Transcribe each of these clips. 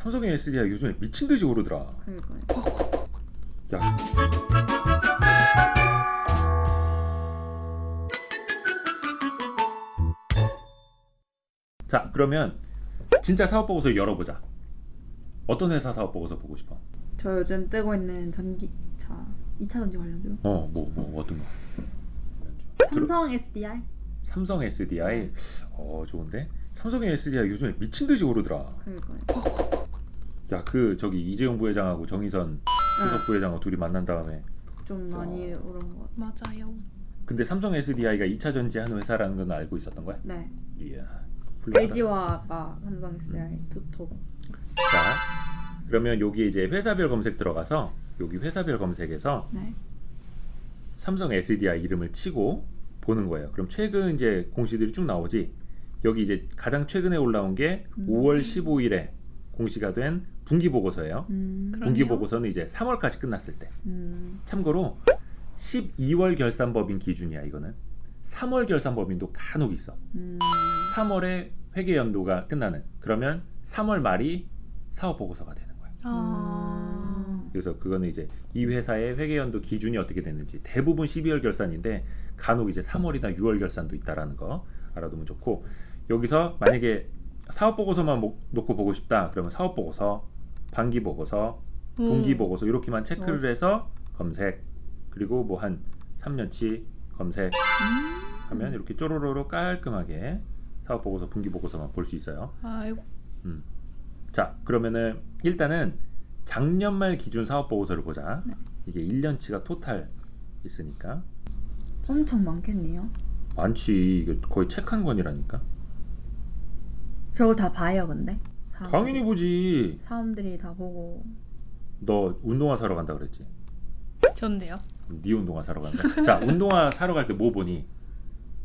삼성의 SDI 요즘에 미친 듯이 오르더라. 그러니까요. 야. 자, 그러면 진짜 사업 보고서 열어보자. 어떤 회사 사업 보고서 보고 싶어? 저 요즘 뜨고 있는 전기차 2차 전지 관련주. 어, 뭐, 뭐 어떤 거? 삼성 SDI. 삼성 SDI. 어, 좋은데. 삼성의 SDI 요즘에 미친 듯이 오르더라. 그러니까요. 야, 그 저기 이재용 부회장하고 정의선 수석 부회장하고 둘이 만난 다음에 좀 많이 오른 것 같아요. 맞아요. 근데 삼성 SDI가 2차 전지 하는 회사라는 건 알고 있었던 거야? 네. 이야. 훌륭하다. LG화가 삼성 SDI 투톱. 자, 그러면 여기 이제 회사별 검색 들어가서 여기 회사별 검색에서 네. 삼성 SDI 이름을 치고 보는 거예요. 그럼 최근 이제 공시들이 쭉 나오지. 여기 이제 가장 최근에 올라온 게 음. 5월 15일에 공시가 된 분기 보고서예요. 음. 분기. 보고서는 이제 3월까지 끝났을 때. 음. 참고로 12월 결산법인 기준이야 이거는. 3월 결산법인도 간혹 있어. 음. 3월에 회계 연도가 끝나는. 그러면 3월 말이 사업 보고서가 되는 거야. 아. 그래서 그거는 이제 이 회사의 회계 연도 기준이 어떻게 됐는지 대부분 12월 결산인데 간혹 이제 3월이나 6월 결산도 있다라는 거 알아두면 좋고 여기서 만약에 사업 보고서만 목- 놓고 보고 싶다 그러면 사업 보고서, 반기 보고서, 분기 음. 보고서 이렇게만 체크를 해서 검색 그리고 뭐 한 3년치 검색 하면 이렇게 쪼로로로 깔끔하게 사업 보고서, 분기 보고서만 볼 수 있어요. 아이고. 자 그러면은 일단은 작년 말 기준 사업 보고서를 보자. 네. 이게 1년치가 토탈 있으니까 엄청 많겠네요. 많지. 이게 거의 책 한 권이라니까. 저걸 다 봐요, 근데. 당연히 보지. 사람들이 다 보고. 너 운동화 사러 간다 그랬지. 전데요. 네 운동화 사러 간다. 자 운동화 사러 갈 때 뭐 보니?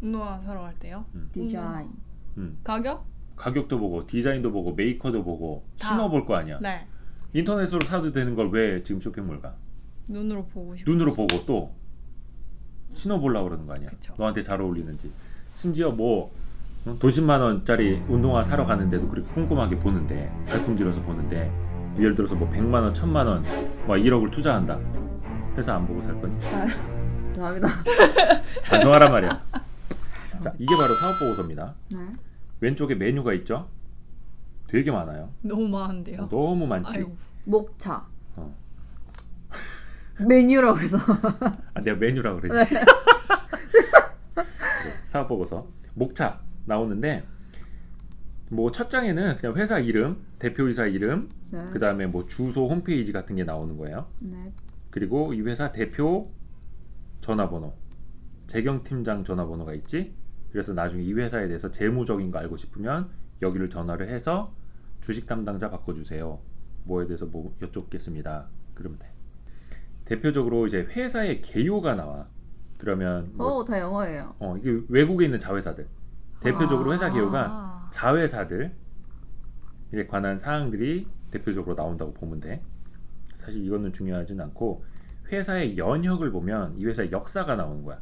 운동화 사러 갈 때요. 디자인. 음, 가격? 가격도 보고 디자인도 보고 메이커도 보고 다. 신어 볼 거 아니야. 네. 인터넷으로 사도 되는 걸 왜 지금 쇼핑몰 가? 눈으로 보고 싶어. 눈으로 보고 또 신어 보려고 그러는 거 아니야? 그쵸. 너한테 잘 어울리는지. 심지어 뭐 어, 도십만 원짜리 운동화 사러 가는데도 그렇게 꼼꼼하게 보는데 발품 들여서 보는데 예를 들어서 뭐 100만 원, 1000만 원, 막 1억을 투자한다. 회사 안 보고 살 거니? 아, 죄송합니다. 반성하란 말이야. 자, 이게 바로 사업 보고서입니다. 네. 왼쪽에 메뉴가 있죠? 되게 많아요. 너무 많은데요. 너무 많지. 아이고. 목차. 어. 메뉴라고 해서. 아, 내가 메뉴라 네. 그랬지. 네, 사업 보고서 목차 나오는데 뭐 첫 장에는 그냥 회사 이름, 대표이사 이름, 네. 그 다음에 뭐 주소, 홈페이지 같은 게 나오는 거예요. 네. 그리고 이 회사 대표 전화번호, 재경 팀장 전화번호가 있지. 그래서 나중에 이 회사에 대해서 재무적인 거 알고 싶으면 여기를 전화를 해서 주식 담당자 바꿔주세요. 뭐에 대해서 뭐 여쭙겠습니다. 그러면 돼. 대표적으로 이제 회사의 개요가 나와. 그러면 뭐, 어, 다 영어예요. 어, 이게 외국에 있는 자회사들. 대표적으로 회사 개요가 아. 자회사들에 관한 사항들이 대표적으로 나온다고 보면 돼. 사실 이거는 중요하진 않고 회사의 연혁을 보면 이 회사의 역사가 나오는 거야.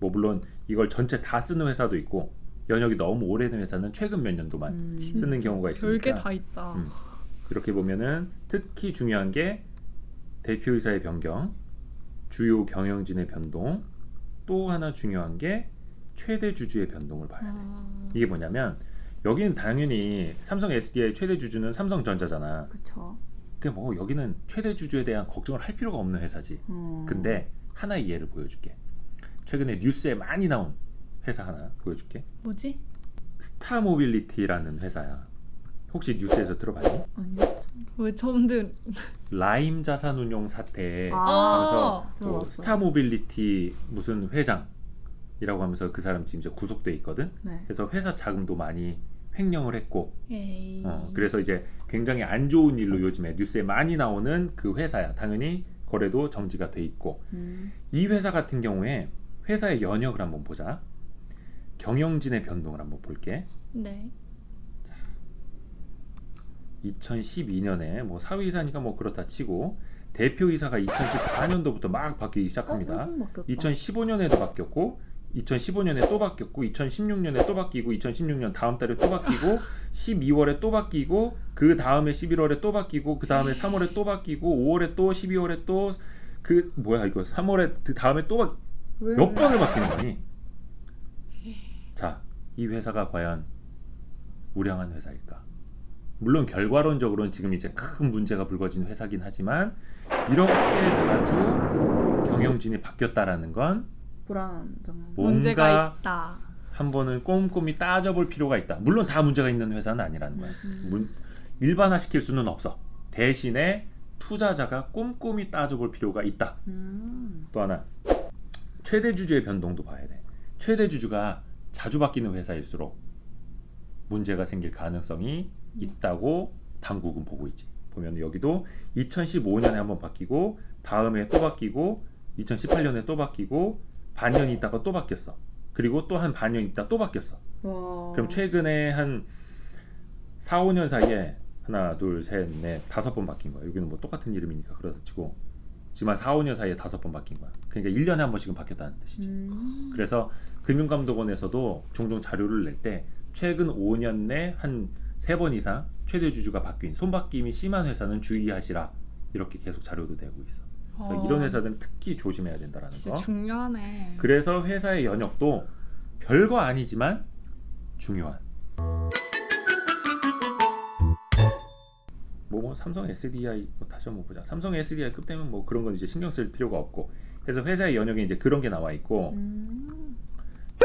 뭐 물론 이걸 전체 다 쓰는 회사도 있고 연혁이 너무 오래된 회사는 최근 몇 년도만 음. 쓰는 경우가 있으니까 별게 다 있다. 음. 이렇게 보면은 특히 중요한 게 대표이사의 변경, 주요 경영진의 변동, 또 하나 중요한 게 최대 주주의 변동을 봐야 돼. 아. 이게 뭐냐면 여기는 당연히 삼성 SDI 최대 주주는 삼성전자잖아. 그쵸. 그뭐 여기는 최대 주주에 대한 걱정을 할 필요가 없는 회사지. 음. 근데 하나의 예를 보여줄게. 최근에 뉴스에 많이 나온 회사 하나 보여줄게. 뭐지? 스타모빌리티라는 회사야. 혹시 뉴스에서 들어봤니? 아니요. 왜 처음 들? 라임 자산운용 사태 아. 하면서 뭐. 스타모빌리티 무슨 회장 이라고 하면서 그 사람 지금 이제 구속돼 있거든. 네. 그래서 회사 자금도 많이 횡령을 했고. 어, 그래서 이제 굉장히 안 좋은 일로 요즘에 뉴스에 많이 나오는 그 회사야. 당연히 거래도 정지가 돼 있고 음. 이 회사 같은 경우에 회사의 연역을 한번 보자. 경영진의 변동을 한번 볼게. 네. 2012년에 뭐 사위이사니까 뭐 그렇다 치고 대표이사가 2014년도부터 막 바뀌기 어, 시작합니다. 바뀌었다. 2015년에도 바뀌었고 2015년에 또 바뀌었고 2016년에 또 바뀌고 2016년 다음 달에 또 바뀌고 12월에 또 바뀌고 그 다음에 11월에 또 바뀌고 그 다음에 3월에 또 바뀌고 5월에 또 12월에 또 그 뭐야 이거 3월에 그 다음에 또몇 왜? 번을 바뀌는 거니? 자, 이 회사가 과연 우량한 회사일까? 물론 결과론적으로는 지금 이제 큰 문제가 불거진 회사긴 하지만 이렇게 자주 경영진이 바뀌었다라는 건 불안한 점. 뭔가 문제가 있다. 한 번은 꼼꼼히 따져볼 필요가 있다. 물론 다 문제가 있는 회사는 아니라는 거야. 음. 문- 일반화시킬 수는 없어. 대신에 투자자가 꼼꼼히 따져볼 필요가 있다. 음. 또 하나 최대 주주의 변동도 봐야 돼. 최대 주주가 자주 바뀌는 회사일수록 문제가 생길 가능성이 있다고 당국은 보고 있지. 보면 여기도 2015년에 한번 바뀌고 다음에 또 바뀌고 2018년에 또 바뀌고 반년 있다가 또 바뀌었어. 그리고 또 한 반년 있다 또 바뀌었어. 와. 그럼 최근에 한 4, 5년 사이에 하나, 둘, 셋, 넷, 다섯 번 바뀐 거야. 여기는 뭐 똑같은 이름이니까 그렇다 치고 한 4, 5년 사이에 다섯 번 바뀐 거야. 그러니까 1년에 한 번씩은 바뀌었다는 뜻이지. 음. 그래서 금융감독원에서도 종종 자료를 낼 때 최근 5년 내 한 세 번 이상 최대 주주가 바뀐 손바뀜이 심한 회사는 주의하시라 이렇게 계속 자료도 내고 있어. 그래서 어, 이런 회사들은 특히 조심해야 된다라는 진짜 거. 중요하네. 그래서 회사의 연역도 별거 아니지만 중요한. 뭐, 뭐 삼성 SDI 뭐 다시 한번 보자. 삼성 SDI급 되면 뭐 그런 건 이제 신경 쓸 필요가 없고. 그래서 회사의 연역에 이제 그런 게 나와 있고 음.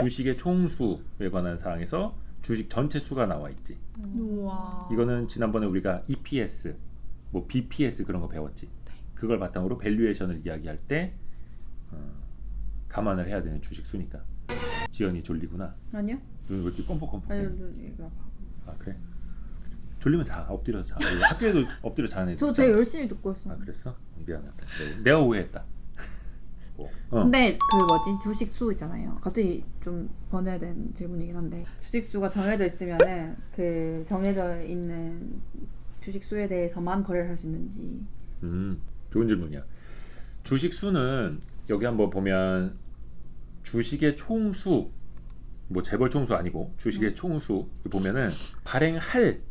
주식의 총수에 관한 사항에서 주식 전체 수가 나와 있지. 우와. 이거는 지난번에 우리가 EPS, 뭐 BPS 그런 거 배웠지. 그걸 바탕으로 밸류에이션을 이야기할 때 어, 감안을 해야 되는 주식 수니까. 지연이 졸리구나. 아니요? 눈왜 이렇게 껌뻑껌뻑? 아니 해? 눈 이거 봐. 아 그래? 졸리면 자. 엎드려서 자. 학교에도 엎드려 자는. 저. 되게 열심히 듣고 있어. 아 그랬어? 미안하다. 네, 내가 오해했다. 뭐, 어. 근데 그 뭐지 주식 수 있잖아요. 갑자기 좀 번외야 된 질문이긴 한데 주식 수가 정해져 있으면은 그 정해져 있는 주식 수에 대해서만 거래를 할 수 있는지. 음, 좋은 질문이야. 주식 수는 여기 한번 보면 주식의 총수 뭐 재벌 총수 아니고 주식의 총수 보면은 발행할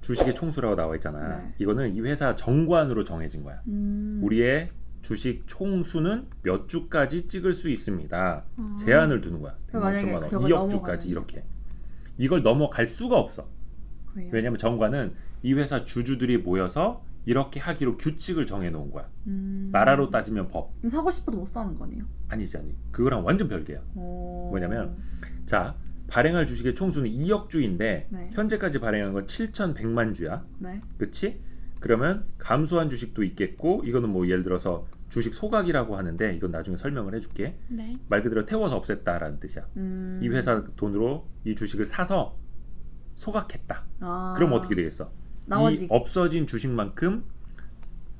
주식의 총수라고 나와 있잖아. 네. 이거는 이 회사 정관으로 정해진 거야. 음. 우리의 주식 총수는 몇 주까지 찍을 수 있습니다. 음. 제한을 두는 거야. 그럼 만약에 100만 원, 저걸 2억 주까지 이렇게. 이걸 넘어갈 수가 없어. 왜냐면 정관은 이 회사 주주들이 모여서 이렇게 하기로 규칙을 정해 놓은 거야. 음. 나라로 따지면 법. 그럼 사고 싶어도 못 사는 거 아니에요? 아니지 아니. 그거랑 완전 별개야. 어... 뭐냐면 자, 발행할 주식의 총수는 2억 주인데 네. 현재까지 발행한 건 7,100만 주야. 네. 그렇지? 그러면 감소한 주식도 있겠고 이거는 뭐 예를 들어서 주식 소각이라고 하는데 이건 나중에 설명을 해 줄게. 네. 말 그대로 태워서 없앴다라는 뜻이야. 음. 이 회사 돈으로 이 주식을 사서 소각했다. 아. 그럼 어떻게 되겠어? 나머지 이 없어진 주식만큼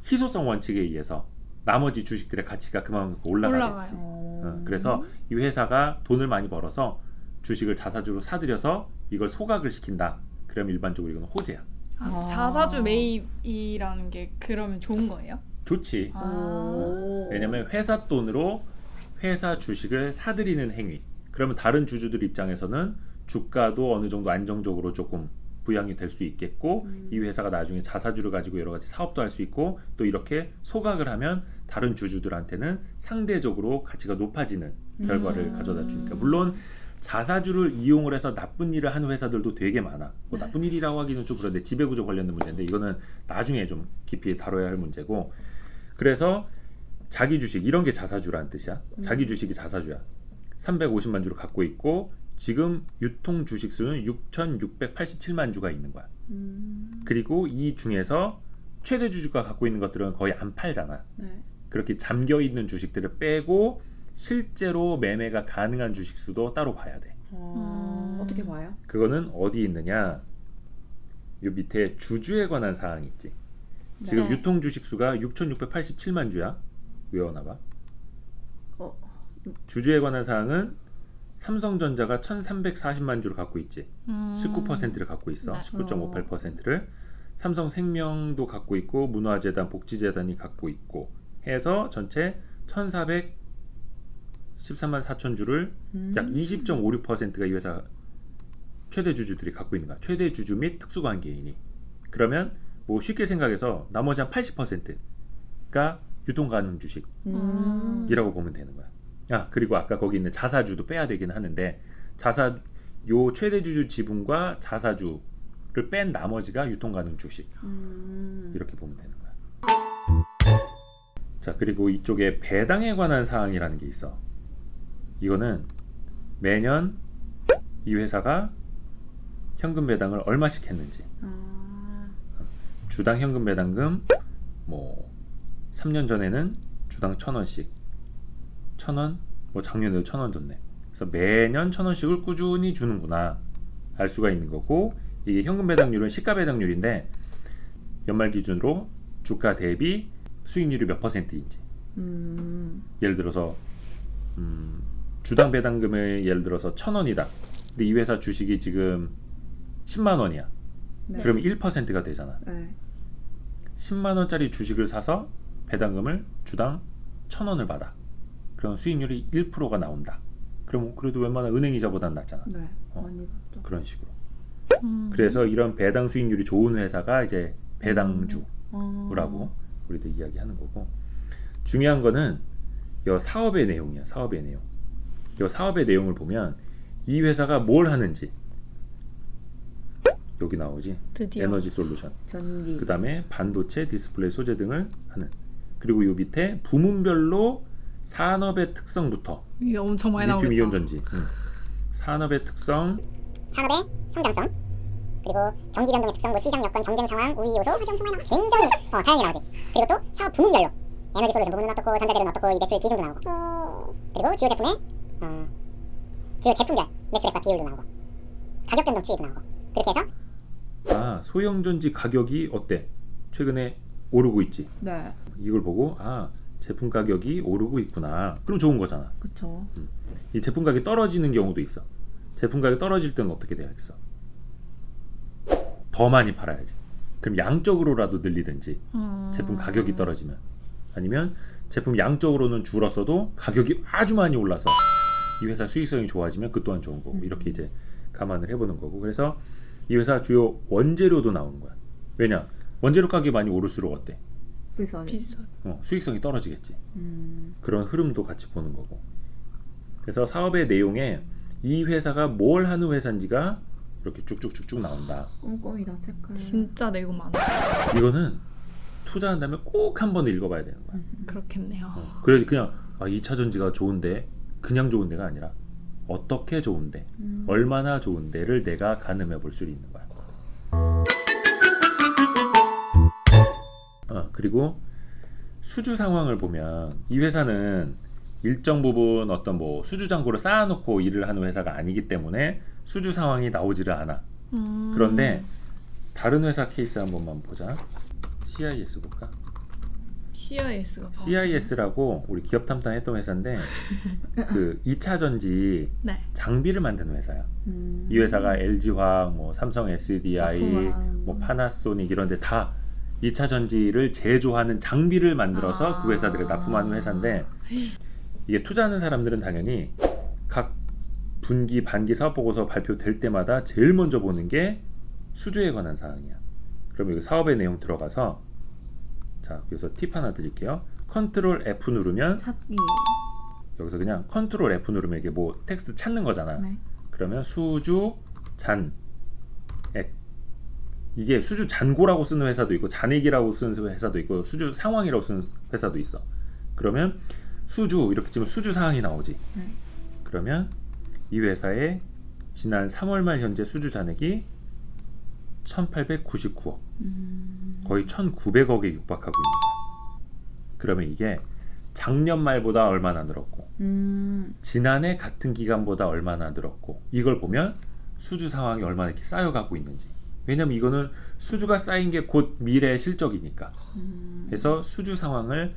희소성 원칙에 의해서 나머지 주식들의 가치가 그만큼 올라가겠지. 어... 어, 그래서 이 회사가 돈을 많이 벌어서 주식을 자사주로 사들여서 이걸 소각을 시킨다. 그럼 일반적으로 이건 호재야. 아, 아. 자사주 매입이라는 게 그러면 좋은 거예요? 좋지. 아. 오... 왜냐면 회사 돈으로 회사 주식을 사들이는 행위. 그러면 다른 주주들 입장에서는 주가도 어느 정도 안정적으로 조금 부양이 될 수 있겠고 음. 이 회사가 나중에 자사주를 가지고 여러 가지 사업도 할 수 있고 또 이렇게 소각을 하면 다른 주주들한테는 상대적으로 가치가 높아지는 결과를 음. 가져다 주니까 물론 자사주를 이용을 해서 나쁜 일을 하는 회사들도 되게 많아. 뭐 네. 나쁜 일이라고 하기는 좀 그런데 지배구조 관련된 문제인데 이거는 나중에 좀 깊이 다뤄야 할 문제고. 그래서 자기 주식 이런 게 자사주라는 뜻이야. 자기 주식이 자사주야. 350만 주를 갖고 있고 지금 유통 주식 수는 6,687만 주가 있는 거야. 음... 그리고 이 중에서 최대 주주가 갖고 있는 것들은 거의 안 팔잖아. 네. 그렇게 잠겨 있는 주식들을 빼고 실제로 매매가 가능한 주식 수도 따로 봐야 돼. 어... 음. 어떻게 봐요? 그거는 어디 있느냐? 요 밑에 주주에 관한 사항이 있지. 지금 네. 유통 주식 수가 6,687만 주야. 외워놔 봐. 어... 주주에 관한 사항은 삼성전자가 1,340만 주를 갖고 있지. 음. 19%를 갖고 있어. 네. 19.58%를 삼성생명도 갖고 있고 문화재단, 복지재단이 갖고 있고 해서 전체 1,400 13만 4천 주를 음. 약 20.56%가 이 회사 최대 주주들이 갖고 있는 거야. 최대 주주 및 특수관계인이. 그러면 뭐 쉽게 생각해서 나머지 한 80%가 유통 가능 주식이라고 음. 보면 되는 거야. 아 그리고 아까 거기 있는 자사주도 빼야 되긴 하는데 자사 요 최대 주주 지분과 자사주를 뺀 나머지가 유통 가능 주식. 음. 이렇게 보면 되는 거야. 자, 그리고 이쪽에 배당에 관한 사항이라는 게 있어. 이거는 매년 이 회사가 현금 배당을 얼마씩 했는지, 아. 주당 현금 배당금 뭐 3년 전에는 주당 천 원씩, 천 원, 뭐 작년에도 천 원 줬네. 그래서 매년 천 원씩을 꾸준히 주는구나 알 수가 있는 거고 이게 현금 배당률은 시가 배당률인데 연말 기준으로 주가 대비 수익률이 몇 퍼센트인지 음. 예를 들어서 음, 주당 배당금의 예를 들어서 천 원이다. 근데 이 회사 주식이 지금 10만 원이야. 네. 그러면 1%가 되잖아. 네. 10만 원짜리 주식을 사서 배당금을 주당 천 원을 받아. 그럼 수익률이 1%가 나온다. 그럼 그래도 웬만한 은행 이자보단 낫잖아. 네. 어. 많이 봤죠. 그런 식으로. 음. 그래서 이런 배당 수익률이 좋은 회사가 이제 배당주라고 어. 우리도 이야기하는 거고 중요한 거는 이 사업의 내용이야. 사업의 내용. 이 사업의 내용을 보면 이 회사가 뭘 하는지 여기 나오지. 드디어 에너지 솔루션. 전기. 그 다음에 반도체, 디스플레이 소재 등을 하는. 그리고 요 밑에 부문별로 산업의 특성부터 이게 엄청 많이 리튬 나오겠다. 이온 전지. 음. 산업의 특성, 산업의 성장성 그리고 경기 변동의 특성, 뭐 시장 여건, 경쟁 상황, 우위 요소, 화정 총알 굉장히 어, 다양히 나오지. 그리고 또 사업 부문별로 에너지 솔루션 부분은 어떻고 전자재료는 어떻고 이 매출 기준도 나오고 그리고 주요 제품의 어, 주요 제품별 매출액과 비율도 나오고 가격 변동 추이도 나오고 그렇게 해서 아 소형 전지 가격이 어때? 최근에 오르고 있지. 네. 이걸 보고 아 제품 가격이 오르고 있구나. 그럼 좋은 거잖아. 그쵸. 이 제품 가격이 떨어지는 경우도 있어. 제품 가격이 떨어질 때는 어떻게 돼야겠어? 더 많이 팔아야지. 그럼 양적으로라도 늘리든지 음. 제품 가격이 떨어지면 아니면 제품 양적으로는 줄었어도 가격이 아주 많이 올라서 이 회사 수익성이 좋아지면 그 또한 좋은 거고 이렇게 이제 감안을 해보는 거고 그래서 이 회사 주요 원재료도 나오는 거야. 왜냐 원재료 가격이 많이 오를수록 어때? 비싸. 비싸. 어, 수익성이 떨어지겠지. 음. 그런 흐름도 같이 보는 거고. 그래서 사업의 내용에 이 회사가 뭘 하는 회사인지가 이렇게 쭉쭉쭉쭉 나온다. 꼼꼼이다 체크를. 진짜 내고 많아. 이거는 투자한 다음에 꼭 한 번 읽어봐야 되는 거야. 그렇겠네요. 어, 그래야지 그냥 아, 2차 전지가 좋은데 그냥 좋은 데가 아니라 어떻게 좋은데 음. 얼마나 좋은데를 내가 가늠해 볼 수 있는 거야. 어, 그리고 수주 상황을 보면 이 회사는 일정 부분 어떤 뭐 수주 잔고를 쌓아놓고 일을 하는 회사가 아니기 때문에 수주 상황이 나오지를 않아. 음. 그런데 다른 회사 케이스 한 번만 보자. CIS 볼까? CIS가 CIS라고 우리 기업 탐탐했던 회사인데 그 2차 전지 네. 장비를 만드는 회사야. 음. 이 회사가 LG화학, 뭐 삼성 SDI, 납품하는 뭐 거. 파나소닉 이런 데 다 2차 전지를 제조하는 장비를 만들어서 아. 그 회사들을 납품하는 회사인데 이게 투자하는 사람들은 당연히 각 분기, 반기 사업 보고서 발표될 때마다 제일 먼저 보는 게 수주에 관한 사항이야. 그럼 여기 사업의 내용 들어가서 자, 그래서 팁 하나 드릴게요. 컨트롤 F 누르면 찾기. 여기서 그냥 컨트롤 F 누르면 이게 뭐 텍스트 찾는 거잖아. 네. 그러면 수주 잔액 이게 수주 잔고라고 쓰는 회사도 있고 잔액이라고 쓰는 회사도 있고 수주 상황이라고 쓰는 회사도 있어. 그러면 수주 이렇게 치면 수주 상황이 나오지. 네. 그러면 이 회사의 지난 3월 말 현재 수주 잔액이 1,899억, 음. 거의 1,900억에 육박하고 있는 거야. 그러면 이게 작년 말보다 얼마나 늘었고, 음. 지난해 같은 기간보다 얼마나 늘었고 이걸 보면 수주 상황이 얼마나 이렇게 쌓여가고 있는지 왜냐면 이거는 수주가 쌓인 게 곧 미래의 실적이니까 음. 그래서 수주 상황을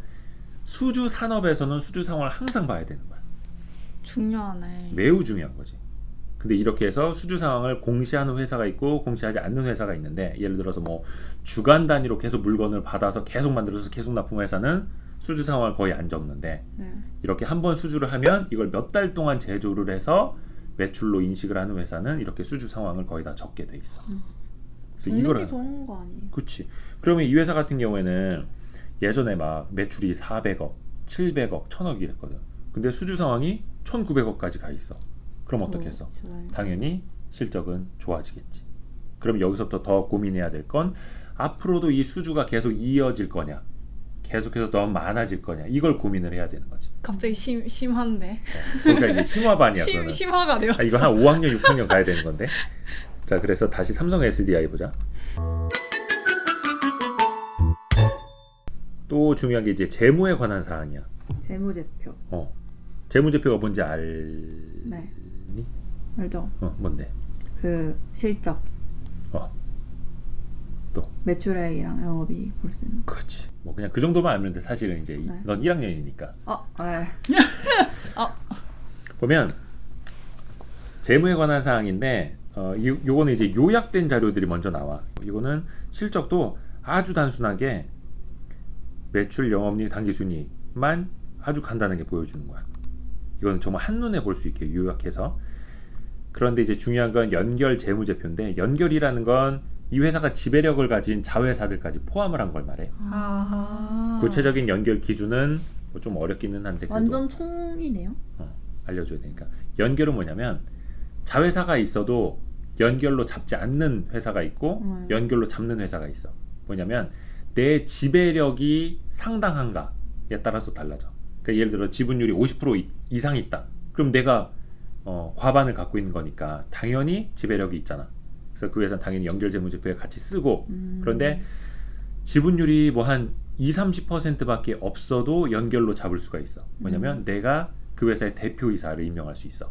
수주 산업에서는 수주 상황을 항상 봐야 되는 거야 중요하네. 매우 중요한 거지 근데 이렇게 해서 수주 상황을 공시하는 회사가 있고 공시하지 않는 회사가 있는데 예를 들어서 뭐 주간 단위로 계속 물건을 받아서 계속 만들어서 계속 납품한 회사는 수주 상황을 거의 안 적는데 네. 이렇게 한 번 수주를 하면 이걸 몇 달 동안 제조를 해서 매출로 인식을 하는 회사는 이렇게 수주 상황을 거의 다 적게 돼 있어. 그래서 이거를 게 좋은 거 아니에요? 그렇지. 그러면 이 회사 같은 경우에는 예전에 막 매출이 400억, 700억, 1000억 이랬거든. 근데 수주 상황이 1900억까지 가 있어. 그럼 어떻겠어? 오, 좋아요. 당연히 실적은 좋아지겠지. 그럼 여기서부터 더 고민해야 될 건 앞으로도 이 수주가 계속 이어질 거냐, 계속해서 더 많아질 거냐 이걸 고민을 해야 되는 거지. 갑자기 심 심한데 그러니까 이제 심화반이야. 심. 심화가 되어. 아, 이거 한 5학년, 6학년 가야 되는 건데. 자, 그래서 다시 삼성 SDI 보자. 또 중요한 게 이제 재무에 관한 사항이야. 재무제표. 어. 재무제표가 뭔지 알니? 네. 알죠? 어, 뭔데? 그 실적, 어. 매출액이랑 영업이 볼 수 있는. 그렇지. 뭐 그냥 그 정도만 알면 돼. 사실은 이제 이- 네. 넌 1학년이니까. 어, 에. 보면 재무에 관한 사항인데 어, 이, 요거는 이제 요약된 자료들이 먼저 나와. 이거는 실적도 아주 단순하게 매출, 영업이익, 당기순이익만 아주 간단하게 보여주는 거야. 이거는 정말 한눈에 볼 수 있게 요약해서. 그런데 이제 중요한 건 연결 재무제표인데 연결이라는 건 이 회사가 지배력을 가진 자회사들까지 포함을 한 걸 말해. 아. 구체적인 연결 기준은 뭐 좀 어렵기는 한데 그래도 완전 총이네요. 어, 알려줘야 되니까 연결은 뭐냐면 자회사가 있어도 연결로 잡지 않는 회사가 있고 음. 연결로 잡는 회사가 있어 뭐냐면 내 지배력이 상당한가에 따라서 달라져 그러니까 예를 들어 지분율이 50% 이- 이상 있다 그럼 내가 어, 과반을 갖고 있는 거니까 당연히 지배력이 있잖아 그래서 그 회사는 당연히 연결 재무제표에 같이 쓰고 음. 그런데 지분율이 뭐 한 2, 30%밖에 없어도 연결로 잡을 수가 있어. 뭐냐면 내가 그 회사의 대표이사를 임명할 수 있어.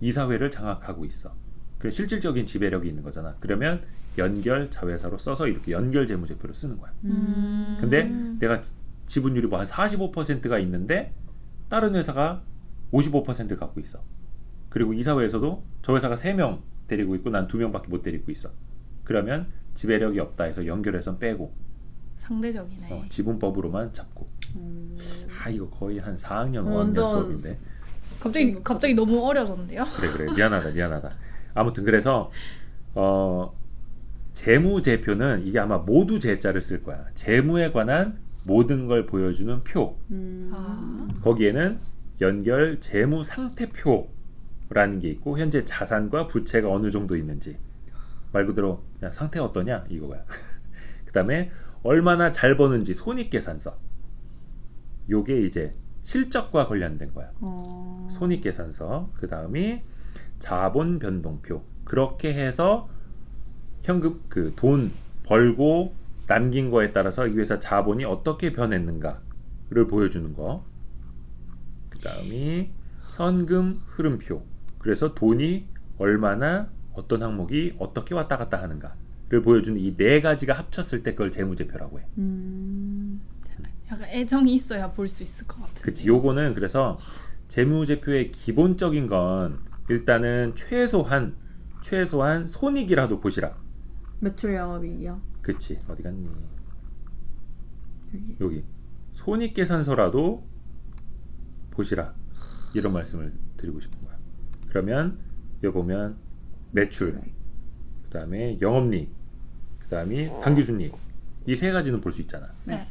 이사회를 장악하고 있어. 그 실질적인 지배력이 있는 거잖아. 그러면 연결 자회사로 써서 이렇게 연결 재무제표를 쓰는 거야. 음. 근데 내가 지- 지분율이 뭐 한 45%가 있는데 다른 회사가 55%를 갖고 있어. 그리고 이사회에서도 저 회사가 3명 데리고 있고 난 2명밖에 못 데리고 있어. 그러면 지배력이 없다 해서 연결해서 빼고 상대적이네. 어, 지분법으로만 잡고 음. 아 이거 거의 한 4학년 5학년 완전 수업인데 갑자기 갑자기 너무 어려졌는데요? 그래 그래 미안하다 미안하다 아무튼 그래서 어 재무제표는 이게 아마 모두 제자를 쓸 거야 재무에 관한 모든 걸 보여주는 표 음. 아. 거기에는 연결 재무 상태표라는 게 있고 현재 자산과 부채가 어느 정도 있는지 말 그대로 야, 상태가 어떠냐 이거야. 그다음에 얼마나 잘 버는지 손익 계산서. 요게 이제 실적과 관련된 거야. 어. 손익 계산서. 그다음이 자본 변동표. 그렇게 해서 현금 그 돈 벌고 남긴 거에 따라서 이 회사 자본이 어떻게 변했는가를 보여주는 거. 그 다음이 현금 흐름표. 그래서 돈이 얼마나 어떤 항목이 어떻게 왔다 갔다 하는가를 보여주는 이 네 가지가 합쳤을 때 그걸 재무제표라고 해. 음. 약간 애정이 있어야 볼 수 있을 것 같은. 그치 요거는 그래서 재무제표의 기본적인 건 일단은 최소한 최소한 손익이라도 보시라 매출 영업이익이요. 그치 어디 갔니 여기. 여기 손익 계산서라도 보시라 이런 말씀을 드리고 싶은 거야 그러면 여기 보면 매출 그 다음에 영업이익 그 다음에 당기순이익 이세 가지는 볼 수 있잖아 네.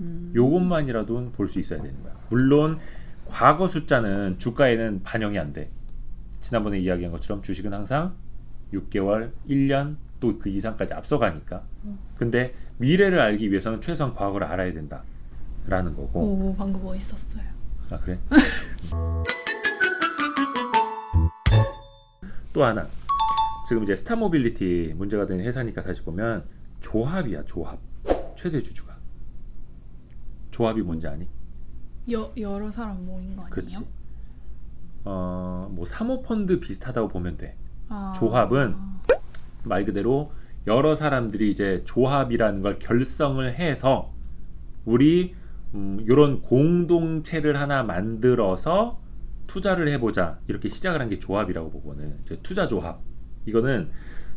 음. 요것만이라도 볼 수 있어야 되는 거야. 물론 과거 숫자는 주가에는 반영이 안 돼. 지난번에 이야기한 것처럼 주식은 항상 6개월, 1년 또 그 이상까지 앞서가니까. 근데 미래를 알기 위해서는 최소한 과거를 알아야 된다. 라는 거고. 오 방금 멋있었어요. 아 그래? 또 하나. 지금 이제 스타모빌리티 문제가 된 회사니까 다시 보면 조합이야, 조합. 최대 주주가. 조합이 뭔지 아니? 여 여러 사람 모인 거 아니에요? 그렇지. 어, 뭐 사모펀드 비슷하다고 보면 돼. 아. 조합은 말 그대로 여러 사람들이 이제 조합이라는 걸 결성을 해서 우리 음, 이런 공동체를 하나 만들어서 투자를 해보자 이렇게 시작을 한 게 조합이라고 보거든. 이제 투자 조합 이거는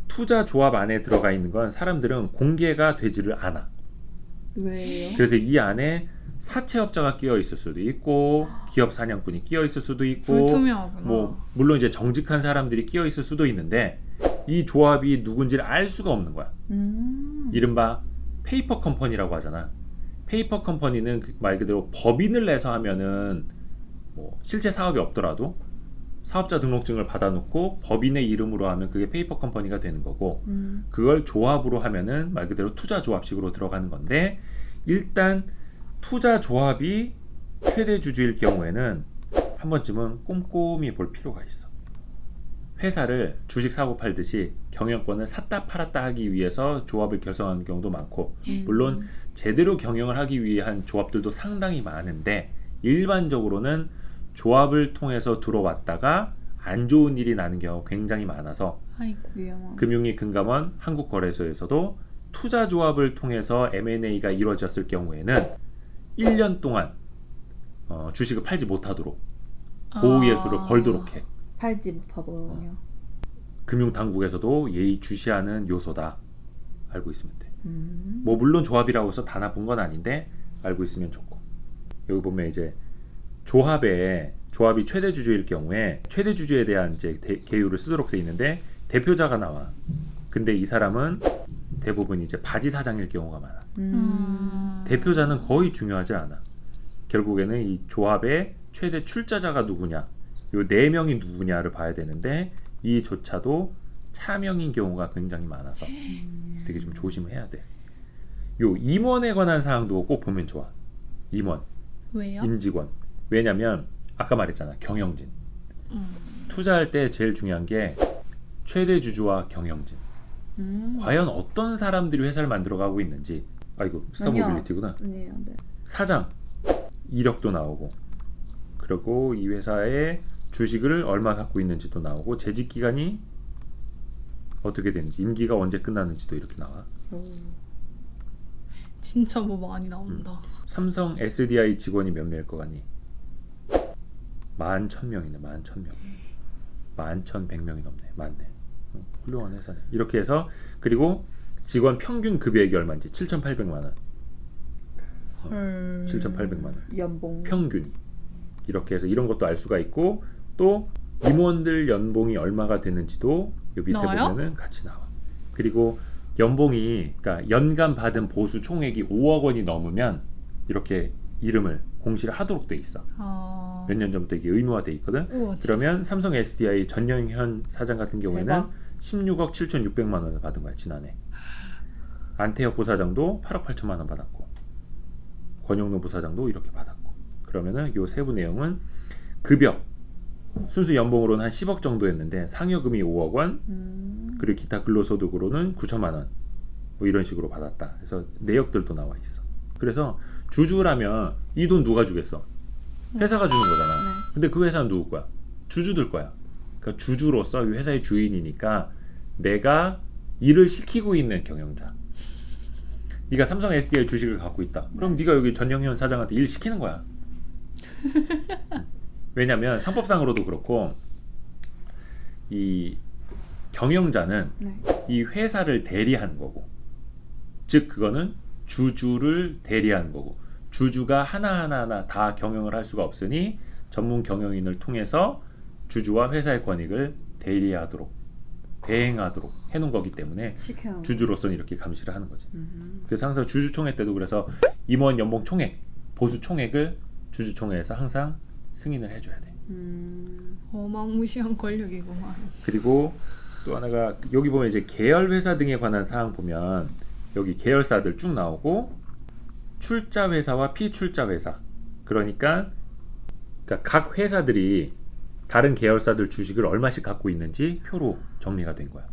투자 조합 안에 들어가 있는 건 사람들은 공개가 되지를 않아. 왜요? 그래서 이 안에 사채업자가 끼어 있을 수도 있고 기업 사냥꾼이 끼어 있을 수도 있고 불투명하구나. 뭐 물론 이제 정직한 사람들이 끼어 있을 수도 있는데 이 조합이 누군지를 알 수가 없는 거야. 음. 이른바 페이퍼 컴퍼니라고 하잖아. 페이퍼 컴퍼니는 그말 그대로 법인을 내서 하면은 뭐 실제 사업이 없더라도 사업자 등록증을 받아놓고 법인의 이름으로 하면 그게 페이퍼 컴퍼니가 되는 거고 음. 그걸 조합으로 하면은 말 그대로 투자 조합식으로 들어가는 건데 일단 투자 조합이 최대 주주일 경우에는 한 번쯤은 꼼꼼히 볼 필요가 있어. 회사를 주식 사고 팔듯이 경영권을 샀다 팔았다 하기 위해서 조합을 결성하는 경우도 많고 음. 물론 제대로 경영을 하기 위한 조합들도 상당히 많은데 일반적으로는 조합을 통해서 들어왔다가 안 좋은 일이 나는 경우가 굉장히 많아서 아이고. 금융위 금감원 한국거래소에서도 투자 조합을 통해서 M&A가 이루어졌을 경우에는 1년 동안 어, 주식을 팔지 못하도록 보호 예수를 아. 걸도록 해. 팔지 못하도록요. 금융 당국에서도 예의 주시하는 요소다. 알고 있으면 돼. 음. 뭐 물론 조합이라고 해서 다 나쁜 건 아닌데 알고 있으면 좋고. 여기 보면 이제 조합에 조합이 최대 주주일 경우에 최대 주주에 대한 이제 대- 계율을 쓰도록 돼 있는데 대표자가 나와. 근데 이 사람은 대부분 이제 바지 사장일 경우가 많아. 음. 대표자는 거의 중요하지 않아. 결국에는 이 조합의 최대 출자자가 누구냐, 요 네 명이 누구냐를 봐야 되는데 이조차도 차명인 경우가 굉장히 많아서 되게 좀 조심해야 돼. 요 임원에 관한 사항도 꼭 보면 좋아. 임원, 왜요? 임직원. 왜냐면 아까 말했잖아 경영진. 음. 투자할 때 제일 중요한 게 최대 주주와 경영진. 음. 과연 어떤 사람들이 회사를 만들어가고 있는지. 아이고 스타 아니야. 모빌리티구나. 아니에요, 네. 사장 이력도 나오고 그리고 이 회사의 주식을 얼마 갖고 있는지도 나오고 재직 기간이 어떻게 되는지 임기가 언제 끝나는지도 이렇게 나와. 오. 진짜 뭐 많이 나온다. 삼성 SDI 직원이 몇 명일 것 같니? 만 천 명이네. 만 천 명. 만 천 백 명이 넘네. 많네. 어, 훌륭한 회사네. 이렇게 해서 그리고 직원 평균 급여액이 얼마인지 7,800만 원. 헐. 7,800만 원. 연봉. 평균 이렇게 해서 이런 것도 알 수가 있고 또 임원들 연봉이 얼마가 되는지도 요 밑에 나와요? 보면은 같이 나와. 그리고 연봉이 그러니까 연간 받은 보수 총액이 5억 원이 넘으면 이렇게 이름을 공시를 하도록 돼 있어. 아. 몇년 전부터 이게 의무화돼 있거든. 우와. 그러면 삼성 SDI 전영현 사장 같은 경우에는 대박. 16억 7,600만 원을 받은 거야 지난해. 안태혁 부사장도 8억 8천만 원 받았고 권영노 부사장도 이렇게 받았고 그러면은 요 세부 내용은 급여 순수 연봉으로는 한 10억 정도였는데 상여금이 5억 원 음. 그리고 기타 근로소득으로는 9천만 원 뭐 이런 식으로 받았다. 그래서 내역들도 나와 있어. 그래서 주주라면 이 돈 누가 주겠어? 회사가 주는 거잖아. 네. 근데 그 회사는 누구 거야? 주주들 거야. 그러니까 주주로서 이 회사의 주인이니까 내가 일을 시키고 있는 경영자. 네가 삼성 SDI 주식을 갖고 있다. 그럼 네가 여기 전영현 사장한테 일 시키는 거야. 왜냐면 상법상으로도 그렇고 이 경영자는 네. 이 회사를 대리하는 거고 즉 그거는 주주를 대리하는 거고 주주가 하나 하나 하나 다 경영을 할 수가 없으니 전문 경영인을 통해서 주주와 회사의 권익을 대리하도록 대행하도록 해놓은 거기 때문에 시켜요. 주주로서는 이렇게 감시를 하는 거지. 음. 그래서 항상 주주총회 때도 그래서 임원 연봉 총액, 보수 총액을 주주총회에서 항상 승인을 해줘야 돼. 음. 어마무시한 권력이구만. 그리고 또 하나가 여기 보면 이제 계열 회사 등에 관한 사항 보면 여기 계열사들 쭉 나오고 출자 회사와 피출자 회사 그러니까 그러니까 각 회사들이 다른 계열사들 주식을 얼마씩 갖고 있는지 표로 정리가 된 거야.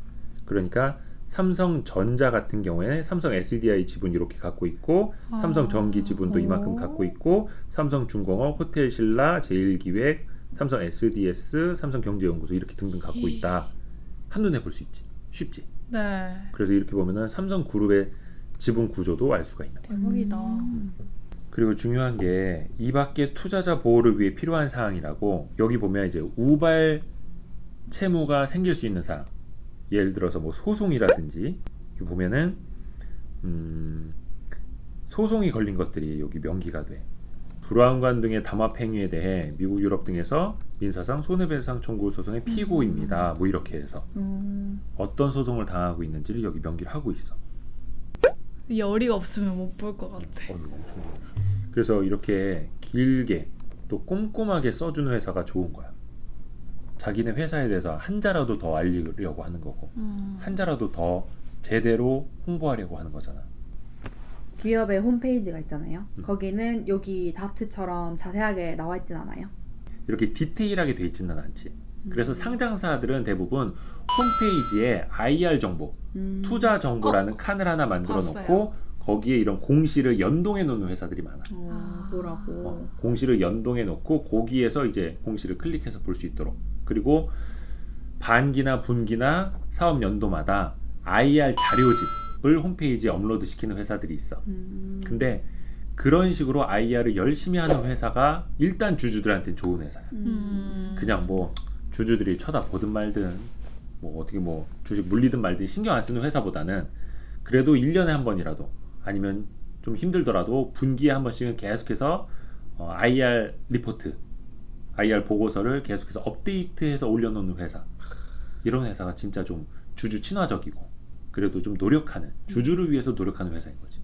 그러니까 삼성전자 같은 경우에 삼성 SDI 지분 이렇게 갖고 있고 아. 삼성전기 지분도 이만큼 오. 갖고 있고 삼성중공업, 호텔신라, 제일기획, 삼성 SDS, 삼성경제연구소 이렇게 등등 갖고 있다. 한눈에 볼 수 있지. 쉽지. 네. 그래서 이렇게 보면은 삼성그룹의 지분 구조도 알 수가 있는 거야. 대박이다. 음. 그리고 중요한 게 이 밖에 투자자 보호를 위해 필요한 사항이라고 여기 보면 이제 우발 채무가 생길 수 있는 사항. 예를 들어서 뭐 소송이라든지 보면은 음 소송이 걸린 것들이 여기 명기가 돼. 불황관 등의 담합 행위에 대해 미국 유럽 등에서 민사상 손해배상 청구 소송의 피고입니다. 뭐 이렇게 해서 음, 어떤 소송을 당하고 있는지를 여기 명기를 하고 있어. 열이가 없으면 못 볼 것 같아. 어, 이거 엄청. 그래서 이렇게 길게 또 꼼꼼하게 써주는 회사가 좋은 거야. 자기네 회사에 대해서 한자라도 더 알리려고 하는 거고 음. 한자라도 더 제대로 홍보하려고 하는 거잖아. 기업의 홈페이지가 있잖아요. 음. 거기는 여기 다트처럼 자세하게 나와 있진 않아요. 이렇게 디테일하게 돼 있지는 않지. 그래서 상장사들은 대부분 홈페이지에 IR 정보, 음, 투자 정보라는 칸을 하나 만들어 봤어요. 놓고 거기에 이런 공시를 연동해 놓는 회사들이 많아. 어, 아. 뭐라고? 어, 공시를 연동해 놓고 거기에서 이제 공시를 클릭해서 볼 수 있도록 그리고 반기나 분기나 사업 연도마다 IR 자료집을 홈페이지에 업로드 시키는 회사들이 있어. 음, 근데 그런 식으로 IR을 열심히 하는 회사가 일단 주주들한테는 좋은 회사야. 음. 그냥 뭐 주주들이 쳐다보든 말든 뭐 어떻게 뭐 주식 물리든 말든 신경 안 쓰는 회사보다는 그래도 1년에 한 번이라도 아니면 좀 힘들더라도 분기에 한 번씩은 계속해서 어, IR 리포트, IR 보고서를 계속해서 업데이트해서 올려놓는 회사 이런 회사가 진짜 좀 주주 친화적이고 그래도 좀 노력하는 주주를 위해서 노력하는 회사인 거지.